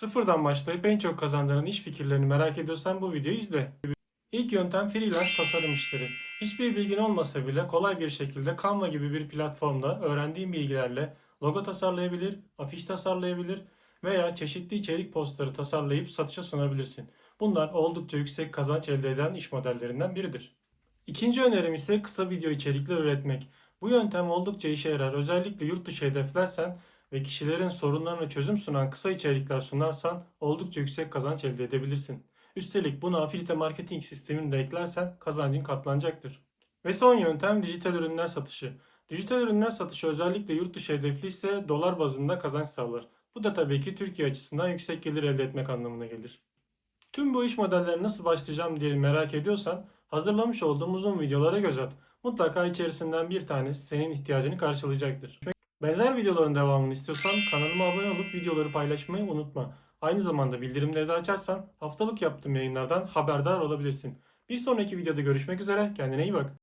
Sıfırdan başlayıp en çok kazandıran iş fikirlerini merak ediyorsan bu videoyu izle. İlk yöntem freelance tasarım işleri. Hiçbir bilgin olmasa bile kolay bir şekilde Canva gibi bir platformda öğrendiğin bilgilerle logo tasarlayabilir, afiş tasarlayabilir veya çeşitli içerik postları tasarlayıp satışa sunabilirsin. Bunlar oldukça yüksek kazanç elde eden iş modellerinden biridir. İkinci önerim ise kısa video içerikler üretmek. Bu yöntem oldukça işe yarar. Özellikle yurt dışı hedeflersen ve kişilerin sorunlarına çözüm sunan kısa içerikler sunarsan oldukça yüksek kazanç elde edebilirsin. Üstelik buna afilite marketing sistemini de eklersen kazancın katlanacaktır. Ve son yöntem dijital ürünler satışı. Dijital ürünler satışı özellikle yurt dışı hedefli ise dolar bazında kazanç sağlar. Bu da tabii ki Türkiye açısından yüksek gelir elde etmek anlamına gelir. Tüm bu iş modellerine nasıl başlayacağım diye merak ediyorsan hazırlamış olduğum uzun videolara göz at. Mutlaka içerisinden bir tanesi senin ihtiyacını karşılayacaktır. Benzer videoların devamını istiyorsan kanalıma abone olup videoları paylaşmayı unutma. Aynı zamanda bildirimleri de açarsan haftalık yaptığım yayınlardan haberdar olabilirsin. Bir sonraki videoda görüşmek üzere. Kendine iyi bak.